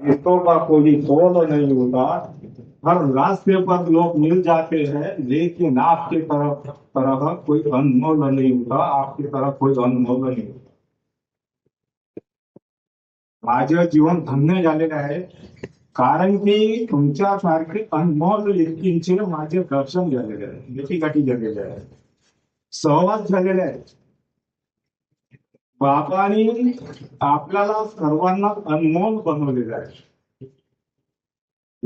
रिश्तों का कोई तोल नहीं होता। हर रास्ते पर लोग मिल जाते हैं, लेकिन आपके तरफ़ तरह कोई अनमोल नहीं होता, आपकी तरफ़ कोई अनमोल नहीं होता। माझं जीवन धन्य झालेलं आहे कारण की तुमच्यासारखे अनमोल व्यक्तींचे माझे दर्शन झालेले आहे भेटीगाठी झालेले आहे सहवास झालेले आहे बाबांनी आपल्याला सर्वांना अनमोल बनवलेलं आहे.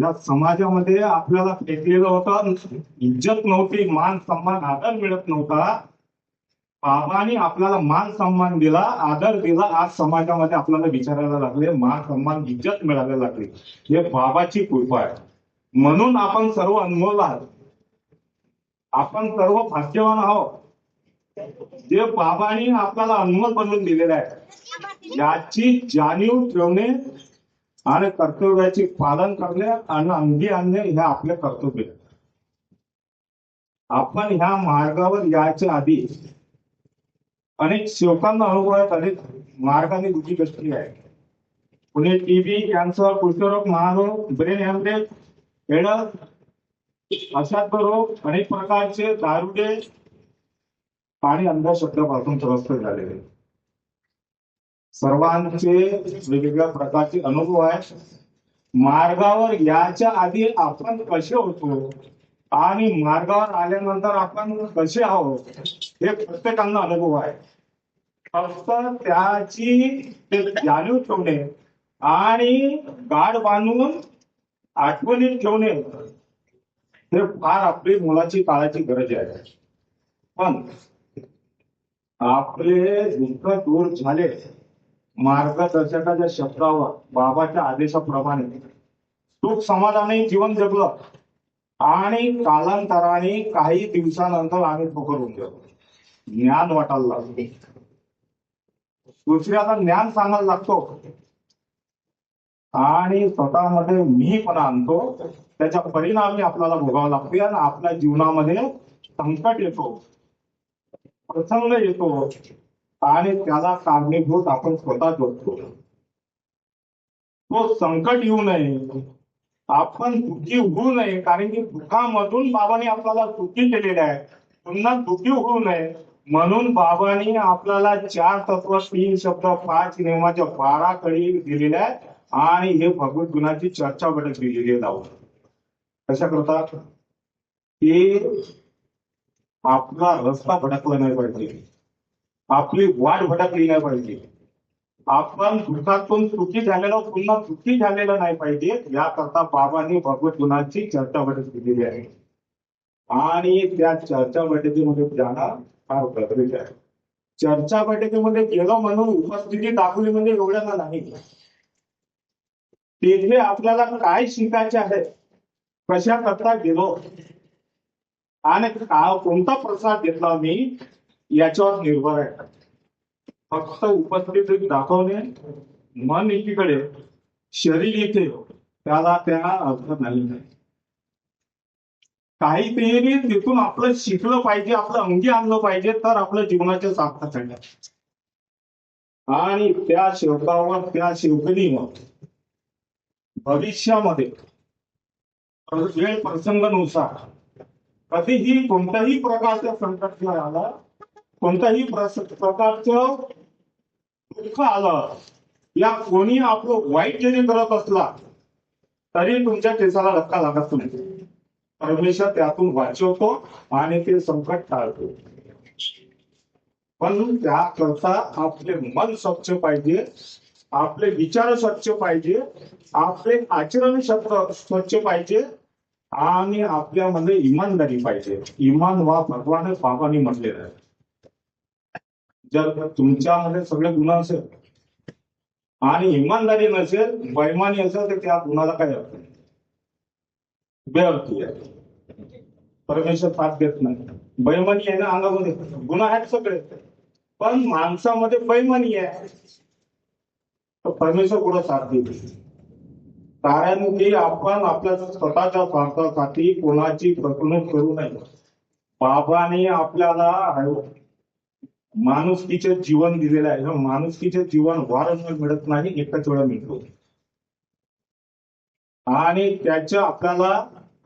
या समाजामध्ये आपल्याला फेकलेलं होतं इज्जत नव्हती मान सन्मान आदर मिळत नव्हता. बाबाने आपल्याला मान सन्मान दिला आदर दिला आज समाजामध्ये आपल्याला विचारायला लागले मान सन्मान इज्जत मिळायला लागली. हे बाबाची कृपा आहे. म्हणून आपण सर्व अनमोल आहात. आपण सर्व भाग्यवान आहोत. जे बाबांनी आपल्याला अनमोल बनवून दिलेलं आहे याची जाणीव ठेवणे आणि कर्तव्याचे पालन करणे आणि अंगी आणणे हे आपले कर्तव्य आपण ह्या मार्गावर यायच्या आधी अनेक सेवकांना अनुभव अनेक मार्गाने गुजी गोष्टी आहे. पुणे टीबी कॅन्सर कुष्ठरोग महारोग ब्रेन हॅमरेज हेड अशात्म रोग अनेक प्रकारचे दारुडे आणि अंधश्रद्धापासून त्रस्त झालेले सर्वांचे वेगवेगळ्या प्रकारचे अनुभव आहेत. मार्गावर याच्या आधी आपण कसे होतो आणि मार्गावर आल्यानंतर आपण कसे आहोत हे प्रत्येकांना अनुभव आहे. फक्त त्याची जाणीव ठेवणे आणि गाड बांधून आठवणीत ठेवणे हे फार आपली मुलाची काळाची गरज आहे. पण आपले दुःख दूर झाले. मार्गदर्शकाच्या शब्दावर बाबाच्या आदेशाप्रमाणे. सुख समाधाने जीवन जगलं. आणि कालांतराने काही दिवसानंतर आम्ही ठोकर होऊन गेलो ज्ञान वाटायला लागले. दुसऱ्याला ज्ञान सांगायला लागतो. आणि स्वतःमध्ये मी पण आणतो. त्याच्या परिणामी आपल्याला भोगावा लागते आणि आपल्या जीवनामध्ये संकट येतो. प्रसंग येतो. आणि त्याला कारणीभूत आपण स्वतः बघतो तो संकट येऊ नये. आपण दुःखी होऊ नये. कारण की दुःखामधून बाबांनी आपल्याला सुखी केलेले आहे. पुन्हा दुःखी होऊ नये. म्हणून बाबांनी आपल्याला चार तत्व तीन शब्द पाच नियमाच्या बारा कडी दिलेल्या आहेत. आणि हे भगवत गुणाची चर्चा बैठक दिलेली आहे. जाऊ कशा करतात? आपला रस्ता भटकला नाही पाहिजे. आपली वाट भटकली नाही पाहिजे. आपण दुःखातून सुखी झालेलं पुन्हा सुखी झालेलं नाही पाहिजे याकरता बाबांनी भगवत गुणांची चर्चा बैठक दिलेली आहे. आणि त्या चर्चा बैठकीमध्ये जाणं फार गरजेचं आहे. चर्चा बैठकीमध्ये गेलो म्हणून उपस्थिती दाखवली म्हणजे एवढ्याला नाही. तिथे आपल्याला काय शिकायचे आहे? कशा करता गेलो? आणि कोणता प्रसाद घेतला मी याच्यावर निर्भर आहे. फक्त उपस्थित दाखवणे मन एकीकडे शरीर इथे त्याला त्या अर्थ नाही. काहीतरी तिथून आपलं शिकलं पाहिजे आपलं अंगी आणलं पाहिजे तर आपलं जीवनाचे सार्थक आहे आणि त्या शेवकावर त्या शेवकणीवर भविष्यामध्ये वेळ प्रसंगानुसार कधीही कोणत्याही प्रकारच्या संकट आला कोणत्याही प्रकारचं दुःख आलं या कोणी आपलं वाईट जरी करत असला तरी तुमच्या केसाला धक्का लागत नाही. परमेश्वर त्यातून वाचवतो आणि ते संकट टाळतो. पण त्याकरता आपले मन स्वच्छ पाहिजे आपले विचार स्वच्छ पाहिजे आपले आचरण शब्द स्वच्छ पाहिजे आणि आपल्यामध्ये इमानदारी पाहिजे. इमान वा भगवान बाबांनी म्हटलेलं आहे. जर तुमच्यामध्ये सगळे गुण असेल आणि इमानदारी नसेल बैमानी असेल तर त्या गुणाला काय अर्थ बेअर्थी आहे. परमेश्वर साथ देत नाही. बैमानी आहे ना अंगामध्ये. गुन्हा आहेत सगळे. पण माणसामध्ये बैमानी आहे. तर परमेश्वर कुठं साथ देते कारण की आपण आपल्या स्वतःच्या स्वार्थासाठी कोणाची फसवणूक करू नये. बाबाने आपल्याला माणुसकीचे जीवन दिलेलं आहे. माणुसकीचे जीवन वारंवार मिळत नाही एकच वेळा मिळतो. आणि त्याच्या आपल्याला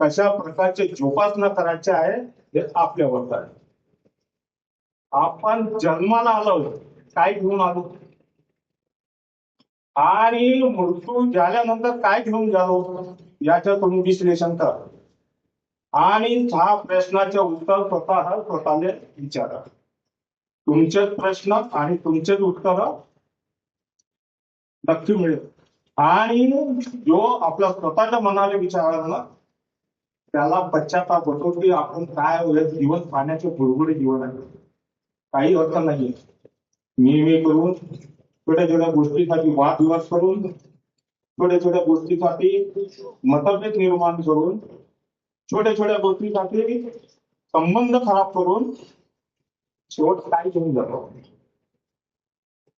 कशा प्रकारचे जोपासना करायचे आहे हे आपल्यावर आहे आपण जन्माला आलो काय घेऊन आलो? आणि मृत्यू झाल्यानंतर काय घेऊन जावं? याचं तुम्ही विश्लेषण करा. आणि ह्या प्रश्नाचे उत्तर स्वतः स्वतःने विचारा. तुमचेच प्रश्न आणि तुमचेच उत्तर नक्की मिळेल. आणि जो आपला स्वतःच्या मनाने विचारला ना त्याला पश्चाताप होतो की आपण काय होईल जीवन पाण्याचे बुडबुडे जीवन आहे. काही अर्थ नाही मी मी करून छोट्या छोट्या गोष्टीसाठी वादविवाद करून छोट्या छोट्या गोष्टीसाठी मतभेद निर्माण करून छोट्या छोट्या गोष्टीसाठी संबंध खराब करून शेवट काय घेऊन जातो?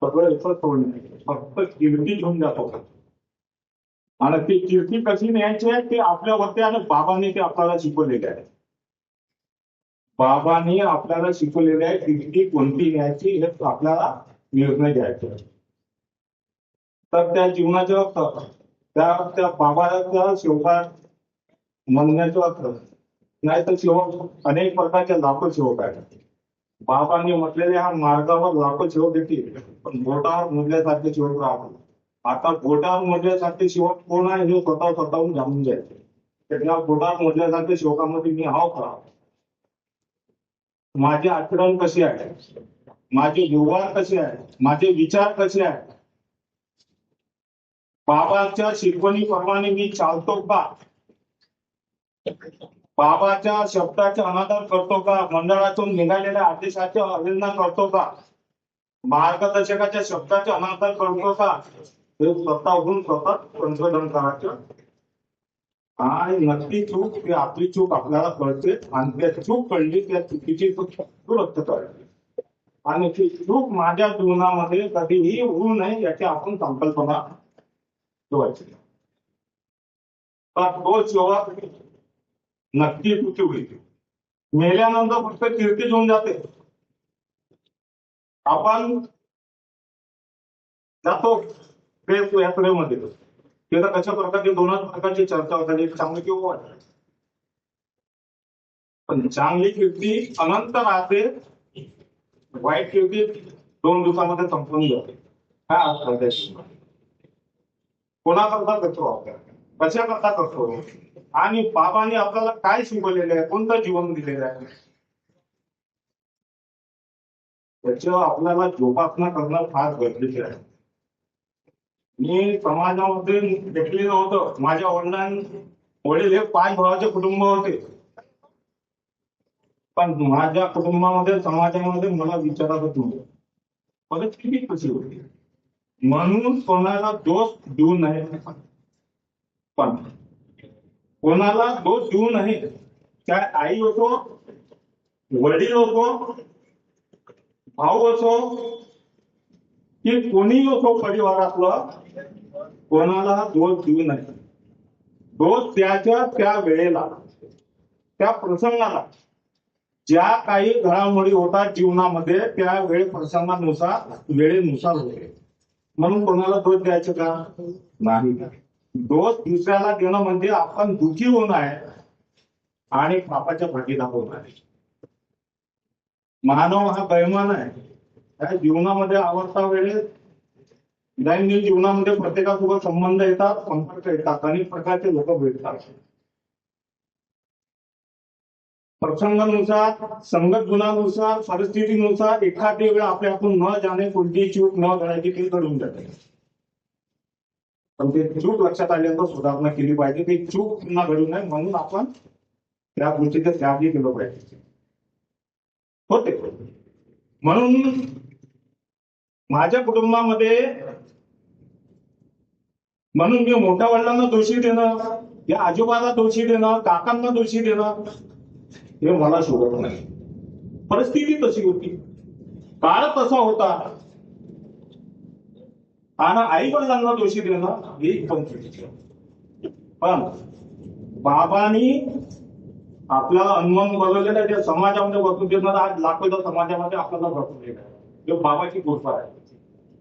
सगळं एकच सोडणे फक्त कीर्ती घेऊन जातो. आणि ती कीर्ती कशी न्यायची आहे? ते आपल्यावरती आणि बाबांनी ते आपल्याला शिकवलेले आहे. बाबांनी आपल्याला शिकवलेले आहे कीर्ती कोणती न्यायची हे आपल्याला निर्णय घ्यायचा आहे. तर त्या जीवनाच्या त्या त्या बाबाच्या शेवका म्हणण्याचा अर्थ नाही तर शेवक अनेक प्रकारच्या लाखो शेवक आहेत. बाबांनी म्हटलेल्या हा मार्गावर लाखो शेवक येतील पण बोटावर मोडल्यासारखे शेवक राहतो आता बोटावर मोडल्यासारखे शेवक कोण आहे हे स्वतः स्वतःहून जाणून जायचे त्या बोटावर मोडल्यासारखे शेवकामध्ये मी हाव का? माझे आचरण कसे आहे? माझे व्यवहार कसे आहे? माझे विचार कसे आहेत बाबाच्या शिकवणीप्रमाणे मी चालतो का? बाबाच्या शब्दाचा अनादर करतो का? मंडळातून निघालेल्या आदेशाचे अवहेलना करतो का? मार्गदर्शकाच्या शब्दाचे अनादर करतो का? हे स्वतःहून स्वतः संशोधन करायचं. आणि नक्की चूक ही आपली चूक आपल्याला कळते. आणि त्या चूक कळली त्या चुकीची चूक दुरुस्त करायची. आणि ती चूक माझ्या जीवनामध्ये कधीही होऊ नये याची आपण संकल्पना ठेवायची तर तो नक्की चुकी होईल मेल्यानंतर फक्त कीर्ती घेऊन जाते आपण जातो प्रेस यात्रेमध्ये तिथं कशा प्रकारची दोनच प्रकारची चर्चा होतात एक चांगली किंवा वाईट पण चांगली कीर्ती अनंत राहते वाईट कीर्ती दोन दिवसामध्ये संपून जाते हा अर्थ कोणाकरता करतो आपण कशाकरता करतो आणि बाबाने आपल्याला काय शिकवलेलं आहे? कोणतं जीवन दिलेलं आहे? त्याच्यावर आपल्याला जोपासना करणं फार गरजेचं आहे. मी समाजामध्ये भेटलेलं होतं. माझ्या वडिलां वडील हे पाच भावाचे कुटुंब होते. पण माझ्या कुटुंबामध्ये समाजामध्ये मला विचारत होतो. परिस्थिती कशी होती? म्हणून कोणाला दोष देऊ नये. पण कोणाला दोष देऊ नये. काय आई होतो वडील होतो भाऊ असो की कोणी असो परिवारातलं कोणाला दोष देऊ नये. दोष त्याच्या त्या वेळेला त्या प्रसंगाला. ज्या काही घडामोडी होतात जीवनामध्ये त्या वेळ प्रसंगानुसार वेळेनुसार होते. म्हणून कोणाला दोष द्यायचं का? नाही. दोष दुसऱ्याला देणं म्हणजे आपण दुखी होणार आहे आणि पापाच्या भागीदार होणार आहे. मानव हा बैमान आहे. त्या जीवनामध्ये आवडता वेळेस दैनंदिन जीवनामध्ये प्रत्येकासोबत संबंध येतात संपर्क येतात अनेक प्रकारचे लोक भेटतात. प्रसंगानुसार संगत गुणानुसार परिस्थितीनुसार एखादी वेळ आपल्या आपण न जाणे कोणतीही चूक न करायची ते घडून जाते. पण ते चूक लक्षात आल्यानंतर सुधारणा केली पाहिजे. ते चूक पुन्हा घडू नये म्हणून आपण त्या गोष्टीचा त्यागही केलं पाहिजे. होते. म्हणून माझ्या कुटुंबामध्ये म्हणून मी मोठ्या वडिलांना दोषी देणं या आजोबाला दोषी देणं काकांना दोषी देणं हे मला शोभत नाही. परिस्थिती तशी होती. काळ तसा होता. आणि आई वडिलांना दोषी देणं हे पण चुकीचं पण बाबांनी आपल्याला अनुभव बनवलेला त्या समाजामध्ये बसून देणार आज लाखोच्या समाजामध्ये आपल्याला बसून देणार हे बाबाची गोष्ट आहे.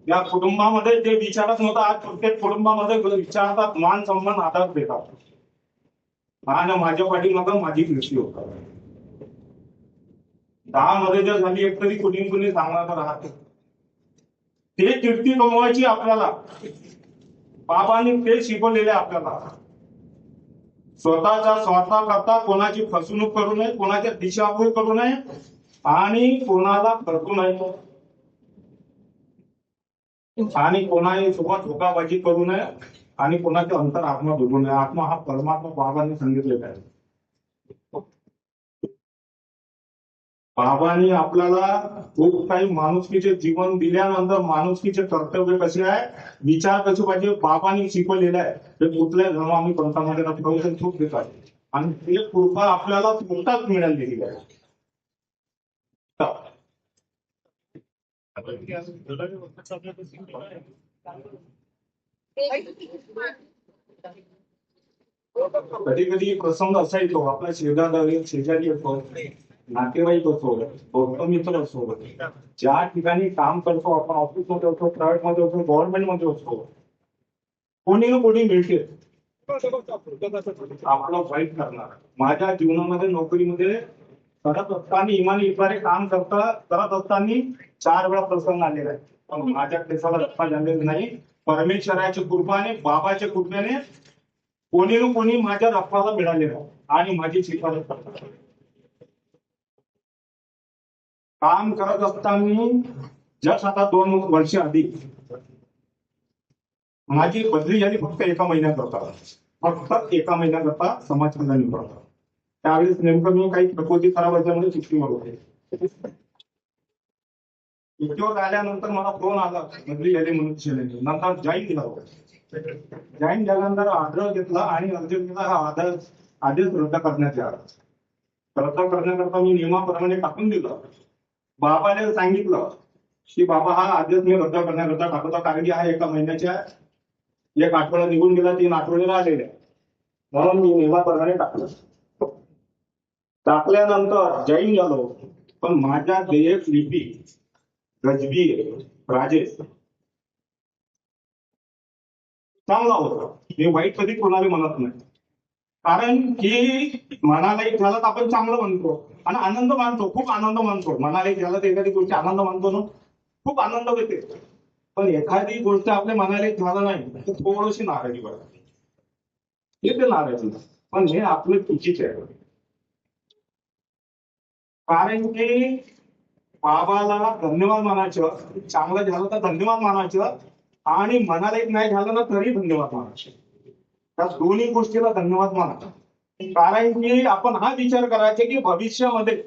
या कुटुंबामध्ये जे विचारत नव्हतं आज प्रत्येक कुटुंबामध्ये विचारतात मान सन्मान आदर देतात. आणि माझ्या पाठीमागं माझी कृषी होतात दहा मध्ये जर झाली एक तरी कुणी कुणी सांगणार राहत ते कीर्ती कमवायची आपल्याला. बाबांनी ते शिकवलेले आपल्याला. स्वतःच्या स्वार्था करता कोणाची फसवणूक करू नये कोणाच्या दिशाभूल करू नये आणि कोणाला करतो नये. आणि कोणाही सोबत धोकाबाजी करू नये आणि कोणाच्या अंतर आत्मा बघू नये. आत्मा हा परमात्मा बाबांनी सांगितलेला आहे. बाबाने आपल्याला खूप काही माणुसकीचे जीवन दिल्यानंतर माणुसकीचे कर्तव्य कसे आहे? विचार कसे पाहिजे? बाबांनी शिकवलेले आहे. ते कुठल्याही धर्म आम्ही पंथामध्ये नसतो खूप देतात. आणि ते कृपा आपल्याला मोठाच मिळालेली आहे. कधी कधी प्रसंग असा येतो. आपल्या शेजारी शेजारी येतो. नातेवाईक असो मित्र असो ज्या ठिकाणी काम करतो आपण ऑफिसमध्ये असो प्रायव्हेटमध्ये असो गव्हर्नमेंटमध्ये असो कोणी ना कोणी मिळते. आपलं वाईट करणार माझ्या जीवनामध्ये नोकरीमध्ये करत असताना इमान इतरारे काम करता करत असताना चार वेळा प्रसंग आलेला आहे. पण माझ्या केसाला रस्ता झालेला नाही. परमेश्वराच्या कृपाने बाबाच्या कृपेने कोणी ना कोणी माझ्या रक्ताला मिळालेलं आहे आणि माझी शिफारस करतात काम करत असताना जस्ट आता दोन वर्ष आधी माझी बदली झाली फक्त एका महिन्याकरता. फक्त एका महिन्याकरता समाज कल्याण विभागात त्यावेळेस नेमकं मी काही प्रकृती खराब असल्यामुळे सुट्टीवर होते. सुट्टीवर आल्यानंतर मला फोन आला बदली झाली म्हणून शिलेली नंतर जॉईन केला जॉईन झाल्यानंतर आदर घेतला आणि अर्ज हा आदर आदेश रद्द करण्यात आला रद्द करण्याकरता मी नियमाप्रमाणे टाकून दिलं. बाबाने सांगितलं की बाबा हा आदेश मी रद्द करण्याकरता टाकतो. कारण की हा एका महिन्याच्या एक आठवडा निघून गेला तीन आठवडे राहिलेले. म्हणून मी नियमाप्रमाणे टाकलं. टाकल्यानंतर जैन झालो. पण माझ्या देयक लिपी गजबी राजेश चांगला होता. मी वाईट कधी कोणाला म्हणत नाही. कारण की मनाला एक झालं तर आपण चांगलं म्हणतो. आणि आनंद मानतो खूप आनंद मानतो. मनाला एक झालं तर एखादी गोष्टी आनंद मानतो ना खूप आनंद होते. पण एखादी गोष्ट आपल्या मनाला एक झालं नाही तर थोडीशी नाराजी बघा येते नाराजी. पण हे आपलं चुकीचे आहे. कारण की बाबाला धन्यवाद मानायचं चांगलं झालं तर धन्यवाद मानायचं आणि मनाला एक नाही झालं ना तरी धन्यवाद मानायचं. त्या दोन्ही गोष्टीला धन्यवाद माना कारण की आपण हा विचार करायचा की भविष्यामध्ये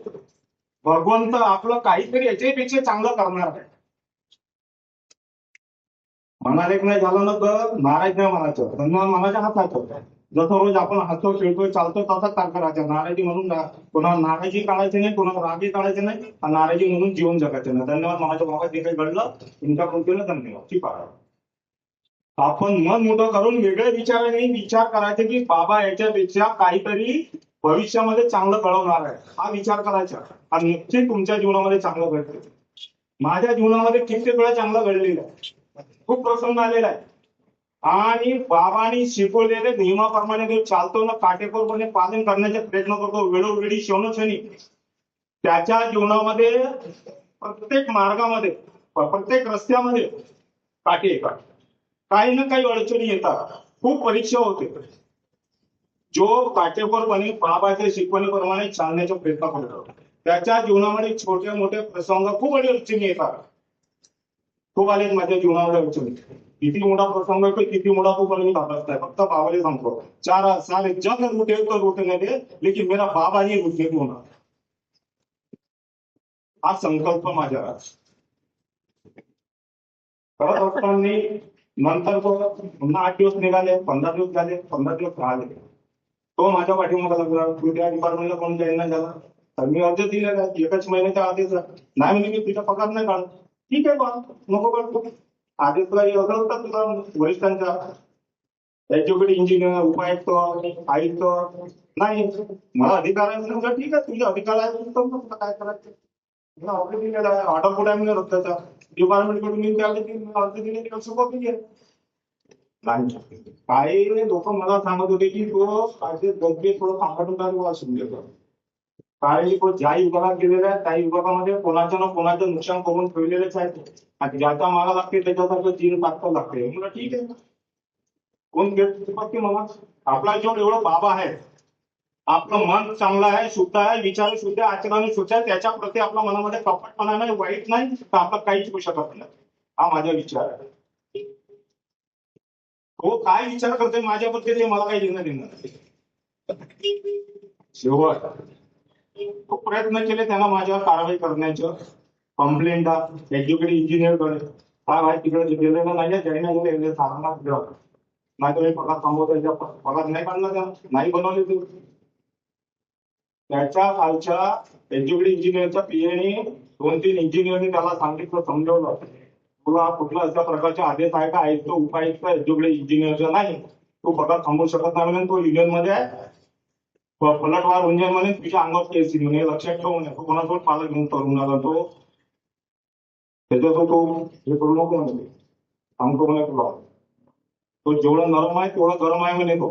भगवंत आपलं काहीतरी याच्यापेक्षा चांगलं करणार आहे. म्हणाले एक नाही झालं ना तर नाराज नाही म्हणायचं. धन्यवाद मानायचं हाताचं जसं रोज आपण हसतो खेळतोय चालतो तसाच काय करायचं. नाराजी म्हणून ना- कोणाला नाराजी काढायची नाही कोणाला रागी काढायचे नाही आणि नाराजी म्हणून जीवन जगायचं नाही. धन्यवाद म्हणायचं बाबा जे काही घडलं तुमच्या कृतीला धन्यवाद. ठीक आहे. आपण मन मोठं करून वेगळे विचाराने विचार करायचे की बाबा याच्यापेक्षा काहीतरी भविष्यामध्ये चांगलं घडवणार आहे. हा विचार करायचा. आणि नक्की तुमच्या जीवनामध्ये चांगलं घडतं माझ्या जीवनामध्ये कित्येक वेळा चांगलं घडलेलं आहे. खूप प्रसन्न आलेला आहे. आणि बाबांनी शिकवलेले नियमाप्रमाणे जो चालतो ना काटेकोरपणे पालन करण्याचा प्रयत्न करतो वेळोवेळी क्षणोक्षणी. त्याच्या जीवनामध्ये प्रत्येक मार्गामध्ये प्रत्येक रस्त्यामध्ये काटे काटे काही ना काही अडचणी येतात. खूप परीक्षा होते. जो काटेकोरपणे बाबाच्या शिकवणीप्रमाणे चालण्याचा प्रयत्न करतो. त्याच्या जीवनामध्ये छोटे मोठे प्रसंग खूप अडचणी येतात. खूप आले माझ्या जीवनामध्ये अडचणी. किती मोठा प्रसंग आहे किती मोठा तो पण मी नाही. फक्त बाबाने सांगतो. चार साल जग रुटे तो रुटने दे लेकिन मेरा बाबा ही रुटे होणार. हा संकल्प माझ्या करत असताना नंतर तो पुन्हा आठ दिवस निघाले पंधरा दिवस झाले पंधरा दिवस राहिले. तो माझ्या पाठीमागे लागला. तू त्या डिपार्टमेंटला कोण जाईन नाही झाला. तर मी अर्ज दिलेला. एकाच महिन्याच्या आधीच. नाही म्हणजे मी तुझा पगार नाही काढ ठीक आहे बा नको काढतो आधीच तुला असं होतं तुला वरिष्ठांचा. एज्युकेट इंजिनियर उपायुक्त आयुक्त. नाही. मला अधिकार आहे. ठीक आहे तुझे अधिकार आहे. काय करायचं. ऑर्डर कुठे आहे त्याचा? डिपार्टमेंटकडून मी त्याला ती अर्ज दिली ती लक्ष कॉपी घे नाही काही लोक मला सांगत होते की तो कायदे गद्दे थोडं सांगत शिंदे काही तो ज्या विभागात गेलेला त्या युगामध्ये कोणाच्या ना कोणाचं नुकसान करून ठेवलेलेच आहेत आणि ज्याचा मागा लागते त्याच्यासारखं तीन टाकता लागते. मला ठीक आहे. कोण घेत की मला आपला जो एवढं बाबा आहे आपलं मन चांगलं आहे शुद्ध आहे विचार शुद्ध आहे आचरण शुद्ध आहे त्याच्या प्रती आपल्या मनामध्ये कपटपणा नाही वाईट नाही तर आपण काहीच होऊ शकत नाही. हा माझा विचार आहे. तो काय विचार करतोय माझ्याबद्दल ते मला काही देणं देणार शेवट खूप प्रयत्न केले त्यांना माझ्यावर कारवाई करण्याचं. कंप्लेंट एज्युकेटेड इंजिनियरकडे. हा भाई तिकडे गेलेलं नाही ज्यांना गेले सांगणार नाही. तर मी पगार थांबवतो पगार नाही काढला त्या नाही बनवले तू. त्याच्या खालच्या एज्युकेटेड इंजिनिअरच्या पीएने दोन तीन इंजिनिअरने त्याला सांगितलं समजवलं. तुला कुठला अशा प्रकारचे आदेश आहे का? आयुक्त उपायुक्त एज्युकेटेड इंजिनिअरचा नाही. तो पगार थांबवू शकत नाही म्हणून तो युनियनमध्ये आहे पलटवार उंजन म्हणे तुझ्या अंगावर केस म्हणे. लक्षात ठेवू नये तो कोणासोबत पालक घेऊन करून आला तो. त्याच्यासोबत तो हे करू नको म्हणजे सांगतो म्हणे तुला. तो जेवढा नरम आहे तेवढा गरम आहे म्हणे तो.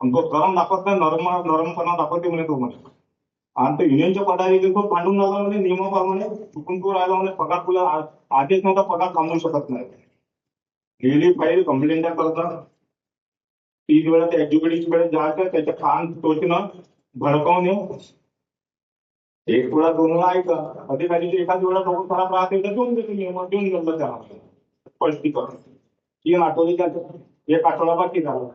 आणि तो गरम दाखवत नाही नरम नरमपणा दाखवते म्हणे तो म्हणे. आणि तो युनियनच्या पदाधिकारी तो भांडून राहिला म्हणे नियमाप्रमाणे चुकून तो राहिला म्हणे पगार तुला आदेश नव्हता पगार थांबवू शकत नाही. गेली फाईल कंप्लेंट करता. तीन वेळा त्या एज्युकेटिव्हकडे जायचं त्याच्या कान टोचणं भडकवणे एक वेळा दोन वेळा ऐका. अधिकारीचे एखाद वेळा डोकं खराब राहते तर देऊन देतो नियम देऊन गेलं त्याला स्पष्टीकरण. तीन आठवडे त्याचं एक आठवडा बाकी झाला.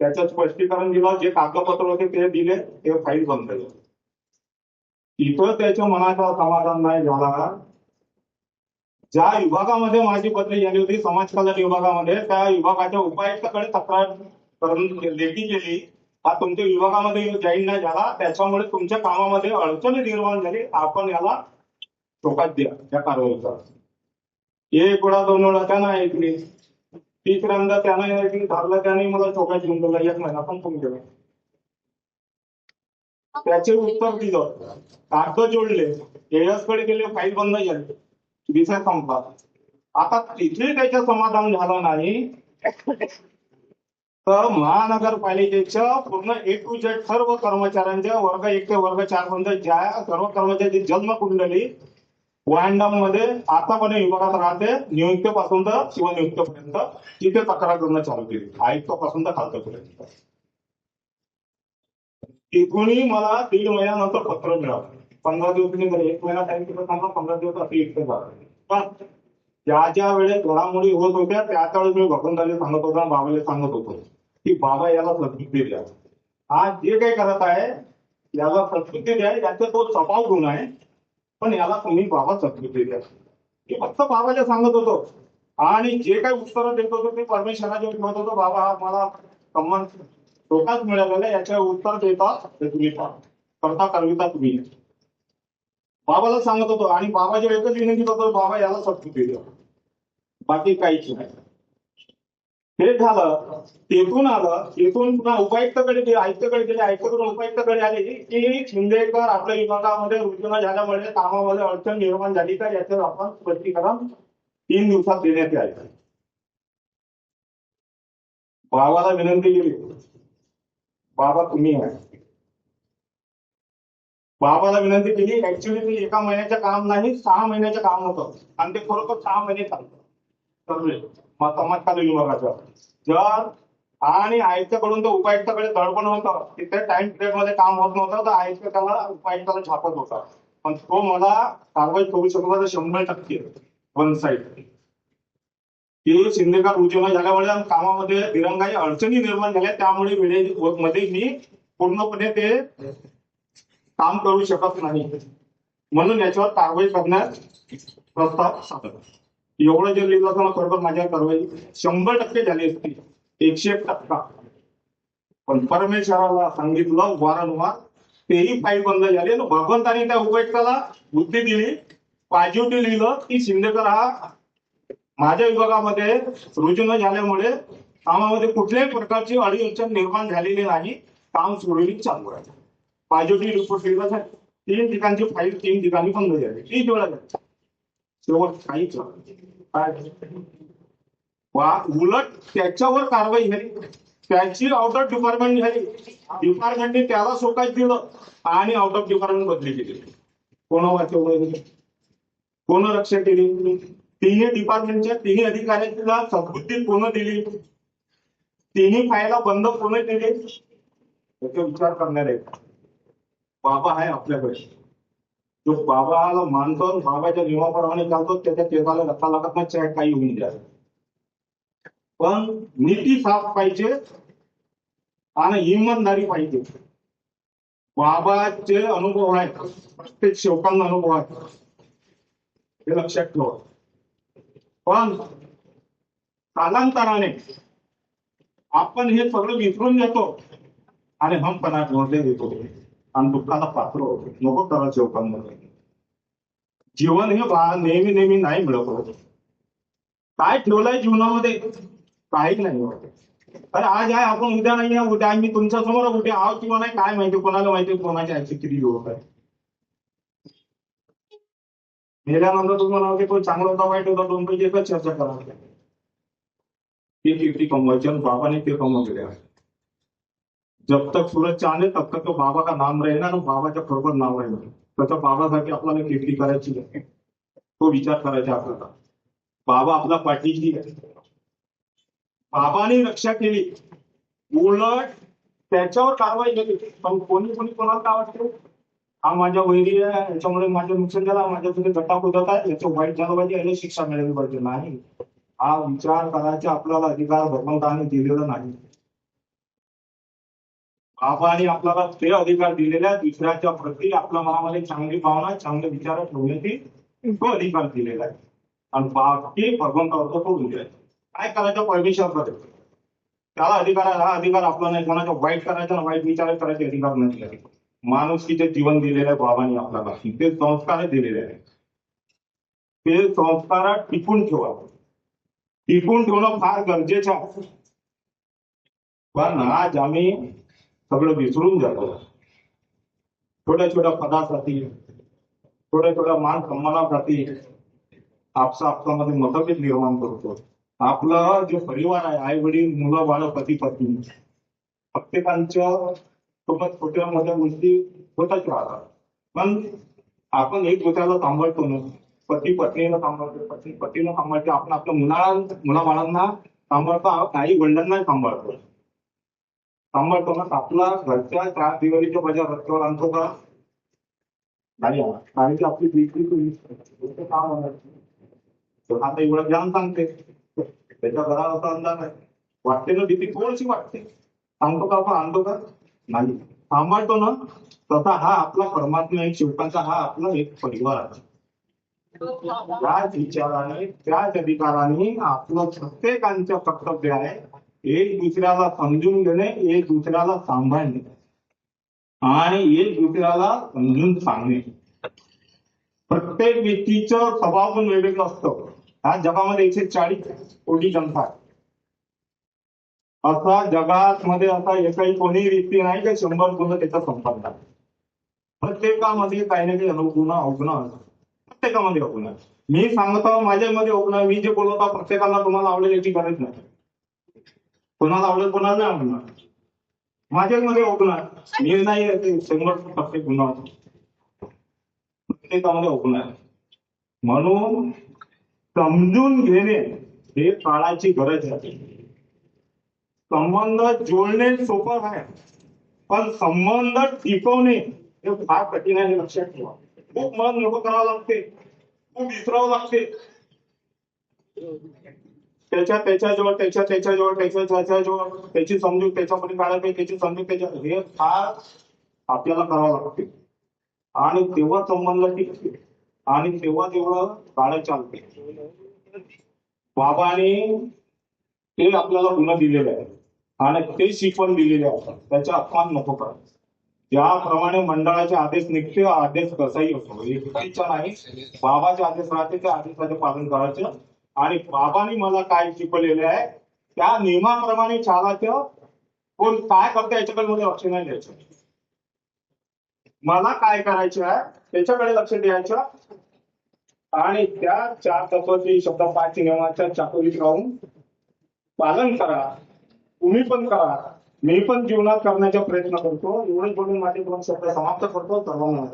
त्याचं स्पष्टीकरण दिलं. जे कागदपत्र होते ते दिले ते फाईल बंद झाली तिथं त्याच्या मनाचा समाधान नाही झाला. ज्या विभागामध्ये माझी बदली झाली होती समाज कल्याण विभागामध्ये त्या विभागाच्या उपायुक्ताकडे तक्रार करून लेखी केली. हा तुमच्या विभागामध्ये जाहीर नाही झाला. त्याच्यामुळे तुमच्या कामामध्ये अडचणी निर्माण झाली. आपण याला टोकात द्या. त्या कारवाईचा. एक वेळा दोन वेळा त्यानं ऐकली. तिसऱ्यांदा त्यानं ऐकली धरलं त्याने मला टोकात घेऊन गेला एक महिना पण तुमच्या केला. त्याचे उत्तर दिलं. कागद जोडले. एएसकडे गेले फाईल बंद झाली विषय संपला. आता तिथे त्याचं समाधान झालं नाही. तर महानगरपालिकेच्या पूर्ण ए टू झेड सर्व कर्मचाऱ्यांच्या वर्ग एक ते वर्ग चार पर्यंत ज्या सर्व कर्मचाऱ्यांची जन्म कुंडली वायंडममध्ये आतापर्यंत विभागात राहते. नियुक्तीपासून तर शिवनियुक्तीपर्यंत. तिथे तक्रार करणं चालू केली. आयुक्तापासून तर खालतपर्यंत तिथूनही मला दीड महिन्यानंतर पत्र मिळालं. पंधरा दिवसांनी घरी एक महिना टाइम केला सांगा पंधरा दिवस असे इतके पण ज्या ज्या वेळेस घडामोडी होत होत्या त्या त्यावेळेस मी भगवंताले सांगत होतो बाबाला सांगत होतो की बाबा याला संस्कृती द्या. आज जे काही करत आहे याला संस्कृती द्या याचा तो स्वभाव गुण आहे पण याला तुम्ही बाबा संस्कृती द्या. हे फक्त बाबाला सांगत होतो. आणि जे काही उत्तरं देत होतो ते परमेश्वराच्या होतो. बाबा हा मला सन्मान टोकाच मिळालेला याच्या उत्तर देता तुम्ही करता करविता तुम्ही. बाबाला सांगत होतो आणि बाबाच्या एकच विनंती करतो बाबा याला सक्ती द्या बाकी काहीच नाही. हे झालं तेथून आलं तेथून पुन्हा उपायुक्तकडे गेले आयुक्तकडे गेले आयुक्तकडून उपायुक्तकडे आले की शिंदेकर आपल्या विभागामध्ये रुजू झाल्यामुळे कामामध्ये अडचण निर्माण झाली का याचं आपण स्पष्टीकरण तीन दिवसात देण्यात आले बाबाला विनंती केली. बाबा तुम्ही आहे. बाबाला विनंती केली ऍक्च्युली मी एका महिन्याचं काम नाही सहा महिन्याचं काम होतं. आणि ते खरोखर सहा महिने चालतं. सर्वे समाजकालीन विभागाचं जर. आणि आयुक्ताकडून तर उपायुक्ताकडे दडपण होतं तिथे टाइम पिरियडमध्ये काम होत नव्हतं तर आयुक्त त्याला उपायुक्ताला छापत होता. पण तो मला कारवाई करू शकत शंभर टक्के. वन साईड की शिंदेकर उद्योग झाल्यामुळे कामामध्ये दिरंगाई अडचणी निर्माण झाल्या. त्यामुळे वेळेमध्ये मी पूर्णपणे ते काम करू शकत नाही. म्हणून याच्यावर कारवाई करण्यास प्रस्ताव सादर. एवढं जे लिहिलं असताना खरोखर माझ्या कारवाई शंभर टक्के झाली असती. एकशे एक टक्का. पण परमेश्वराला सांगितलं वारंवार तेही पायी बंद झाले. आणि भगवंताने त्या उपयुक्ताला बुद्धी दिली पॉझिटिव्ह लिहिलं की शिंदेकर हा माझ्या विभागामध्ये रुजू न झाल्यामुळे कामामध्ये कुठल्याही प्रकारची अडीअडचण निर्माण झालेली नाही. काम सुरळीत चालू आहे पॉझिटिव्ह रिपोर्ट लिहिला आहे तीन ठिकाणची फाईल तीन ठिकाणी बंद झाली. तीन वेळा झाली. शेवट काहीच वा उलट त्याच्यावर कारवाई झाली. त्याची आउट ऑफ डिपार्टमेंट झाली. डिपार्टमेंटने त्याला सोकाच दिलं आणि आउट ऑफ डिपार्टमेंट बदली केली. कोण वाचवलं कोण रक्षा केली? तिन्ही डिपार्टमेंटच्या तिन्ही अधिकाऱ्यांना सबुद्धी कोण दिली. तिन्ही फायला बंद कोण केले. याचा विचार करणार आहे बाबा आहे आपल्याकडे. जो बाबाला मानतो बाबाच्या नियमाप्रमाणे चालतो त्याच्या केसाला रस्ता लागत नाही चाहे काही होऊन द्या पण नीती साफ पाहिजे आणि इमानदारी पाहिजे. बाबाचे अनुभव आहेत. प्रत्येक शेवकांना अनुभव आहेत. हे लक्षात ठेवा. पण कालांतराने आपण हे सगळं विसरून जातो आणि हमपणा जोडले देतो आणि दुःखाला पात्र होतो. नको करा सेवकांमध्ये जीवन हे बा नेहमी नेहमी नाही मिळत होत. काय ठेवलंय जीवनामध्ये? काहीच नाही होत. अरे आज आहे आपण उद्या नाही उद्या मी तुमच्यासमोर उद्या आहोत किंवा नाही काय माहिती कोणाला माहिती कोणाच्या किती दिवस आहे. मेल्यानंतर तुम्हाला वाटते कोण चांगला होता वाईट होता दोन पैकी एकच चर्चा करावी ते कीर्ती कमवायची आणि बाबाने ते कमवलेले आहे. जब तक सूरज चांदे तब तक तो बाबा का नाम रहेगा आणि बाबाच्या बरोबर नाव राहील त्याच्या बाबासाठी आपल्याला कीर्ती करायची आहे तो विचार करायचा आपल्याला. बाबा आपला पाठीशी आहे. बाबाने रक्षा केली. उलट त्याच्यावर कारवाई केली. पण कोणी कोणी कोणाला काय वाटतं? हा माझ्या वैरी आहे याच्यामुळे माझं नुकसान झालं. माझ्यासाठी गटा कुदत आहे याचं वाईट झालं पाहिजे याला शिक्षा मिळाली पाहिजे. नाही. हा विचार करायचा आपल्याला अधिकार भगवंताने दिलेला नाही. बाबाने आपल्याला ते अधिकार दिलेले आहेत. दुसऱ्याच्या प्रती आपल्या मनामध्ये चांगली भावना चांगले विचार ठेवण्याची तो अधिकार दिलेला आहे. आणि बाकी भगवंतावर तो उद्या. काय करायचं परमेश्वर करेल त्याला अधिकार हा अधिकार आपला नाही. कोणाचा वाईट करायचा वाईट विचार करायचे अधिकार नाही. दिले. माणुसकीचे जीवन दिलेलं आहे बाबांनी आपल्याला ते संस्कार दिलेले आहेत. ते संस्कार टिकून ठेवा. टिकून ठेवणं फार गरजेचं आहे. पण आज आम्ही सगळं विसरून जातो. छोट्या छोट्या पदासाठी छोट्या छोट्या मान सन्मानासाठी आपसा आपसामध्ये मतभेद निर्माण करतो. आपलं जे परिवार आहे आई वडील मुलं बाळ पती पत्नी प्रत्येकांचं सोबत छोट्या मोठ्या गोष्टी होतच राहतात. पण आपण एक दुसऱ्याला सांभाळतो ना पती पत्नीला सांभाळतो पत्नी पतीला सांभाळतो आपण आपल्या मुला मुलाबाळांना सांभाळतो काही वडिलांना सांभाळतो. सांभाळतो ना आपला घरच्या चार दिवाळीच्या बजा रस्त्यावर आणतो का? नाही कारण की आपली बिक्री काम होणार आता एवढं ज्ञान सांगते. त्याच्या घरात असा अंदाज आहे. वाटते ना भीती थोडीशी वाटते. सांगतो का आपण? आणतो का? नाही. सांभाळतो ना. तसा हा आपला परमात्मा एक शिवकांचा हा आपला एक परिवार आहे. त्याच विचाराने त्याच अधिकाराने आपलं प्रत्येकांचं कर्तव्य आहे एक दुसऱ्याला समजून घेणे एक दुसऱ्याला सांभाळणे आणि एक दुसऱ्याला समजून सांगणे. प्रत्येक व्यक्तीचं स्वभाव पण वेगवेगळं असतं. ह्या जगामध्ये एकशे चाळीस कोटी जनता आहे. असा जगात मध्ये असा एकही कोणी व्यक्ती नाही का शंभर गुण त्याच्या संपर्कात. प्रत्येकामध्ये काही ना काही अनुगुण अवगुण असतात. प्रत्येकामध्ये अवगुण मी सांगतो माझ्यामध्ये अवगुण आहे. मी जे बोलवतो प्रत्येकाला तुम्हाला आवडेल याची गरज नाही. कोणाला आवडेल कोणाला नाही आवडणार. माझ्यामध्ये अवगुण आहे. मी नाही ते शंभर प्रत्येक गुन्हा प्रत्येकामध्ये अवगुण आहे. म्हणून समजून घेणे हे काळाची गरज आहे. संबंध जोडणे सोपं आहे. पण संबंध टिकवणे हे फार कठीण आहे लक्षात ठेवा. खूप मन मोठं करावं लागते. खूप विसरावं लागते. त्याच्या त्याच्याजवळ त्याच्या त्याच्याजवळ त्याच्या त्याच्याजवळ त्याची समजूत त्याच्यामध्ये काढायची त्याची समजूत त्याच्या हे फार आपल्याला करावं लागते. आणि तेव्हा संबंध टिकते. आणि तेव्हा तेवढं गाड्या चालते. बाबाने ते आपल्याला गुन्हा दिलेलं आहे आणि ते शिकवण दिलेले असतात. त्याचा अपमान नको करा ज्याप्रमाणे मंडळाचे आदेश निघते आदेश कसाही असतो व्यक्तीचा म्हणजे नाही बाबाचे आदेश राहते त्या आदेशाचे पालन करायचं. आणि बाबांनी मला काय शिकवलेले आहे त्या नियमाप्रमाणे चालायचं. कोण काय करतं याच्याकडे मला लक्ष नाही द्यायचं. मला काय करायचं आहे त्याच्याकडे लक्ष द्यायचं. आणि त्या चार तत्वाचे शब्द पाच नियमाच्या चाकोरीत राहून पालन करा. तुम्ही पण करा. मी पण जीवनात करण्याचा प्रयत्न करतो. एवढंच बोलून माझे दोन शब्द समाप्त करतो. सर्वांना